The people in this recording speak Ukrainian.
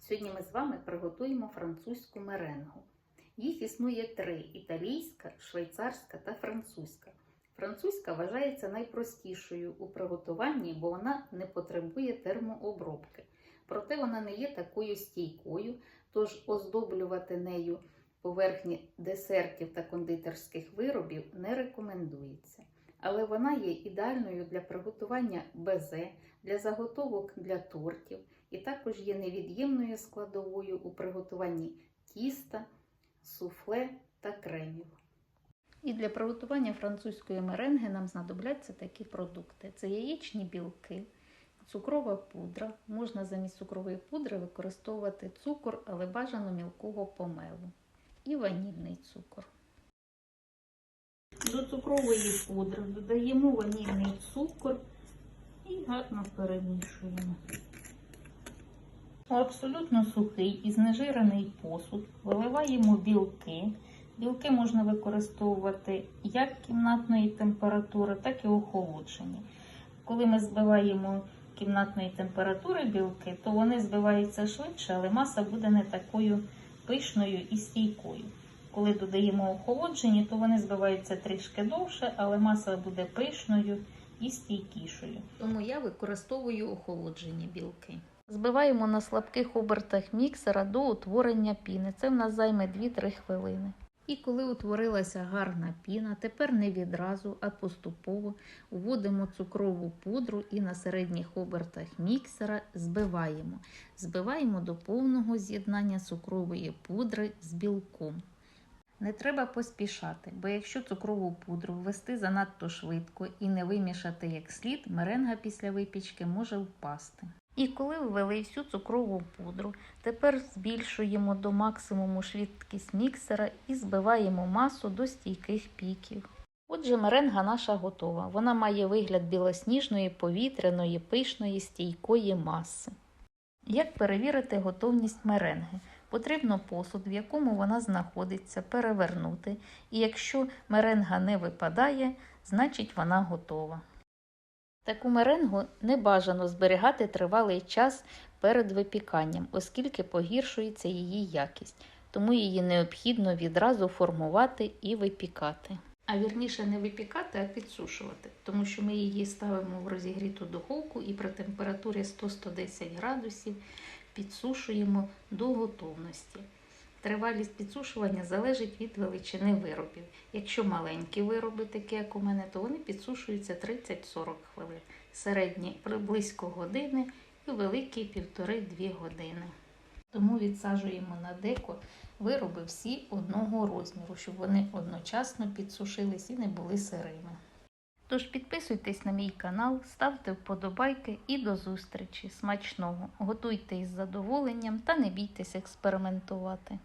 Сьогодні ми з вами приготуємо французьку меренгу. Їх існує три: італійська, швейцарська та французька. Французька вважається найпростішою у приготуванні, бо вона не потребує термообробки. Проте вона не є такою стійкою, тож оздоблювати нею поверхні десертів та кондитерських виробів не рекомендується. Але вона є ідеальною для приготування безе, для заготовок для тортів і також є невід'ємною складовою у приготуванні тіста, суфле та кремів. І для приготування французької меренги нам знадобляться такі продукти: це яєчні білки, цукрова пудра. Можна замість цукрової пудри використовувати цукор, але бажано мілкого помелу, і ванільний цукор. До цукрової пудри додаємо ванільний цукор і гарно перемішуємо. Абсолютно сухий і знежирений посуд виливаємо білки. Білки можна використовувати як кімнатної температури, так і охолоджені. Коли ми збиваємо кімнатної температури білки, то вони збиваються швидше, але маса буде не такою пишною і стійкою. Коли додаємо охолоджені, то вони збиваються трішки довше, але маса буде пишною і стійкішою. Тому я використовую охолоджені білки. Збиваємо на слабких обертах міксера до утворення піни. Це в нас займе 2-3 хвилини. І коли утворилася гарна піна, тепер не відразу, а поступово вводимо цукрову пудру і на середніх обертах міксера збиваємо. Збиваємо до повного з'єднання цукрової пудри з білком. Не треба поспішати, бо якщо цукрову пудру ввести занадто швидко і не вимішати як слід, меренга після випічки може впасти. І коли ввели всю цукрову пудру, тепер збільшуємо до максимуму швидкість міксера і збиваємо масу до стійких піків. Отже, меренга наша готова. Вона має вигляд білосніжної, повітряної, пишної, стійкої маси. Як перевірити готовність меренги? Потрібно посуд, в якому вона знаходиться, перевернути, і якщо меренга не випадає, значить вона готова. Таку меренгу не бажано зберігати тривалий час перед випіканням, оскільки погіршується її якість, тому її необхідно відразу формувати і випікати. А вірніше не випікати, а підсушувати, тому що ми її ставимо в розігріту духовку і при температурі 100-110 градусів підсушуємо до готовності. Тривалість підсушування залежить від величини виробів. Якщо маленькі вироби, такі як у мене, то вони підсушуються 30-40 хвилин, середні близько години і великі 1,5-2 години. Тому відсаджуємо на деко вироби всі одного розміру, щоб вони одночасно підсушились і не були сирими. Тож підписуйтесь на мій канал, ставте вподобайки і до зустрічі. Смачного! Готуйте із задоволенням та не бійтесь експериментувати.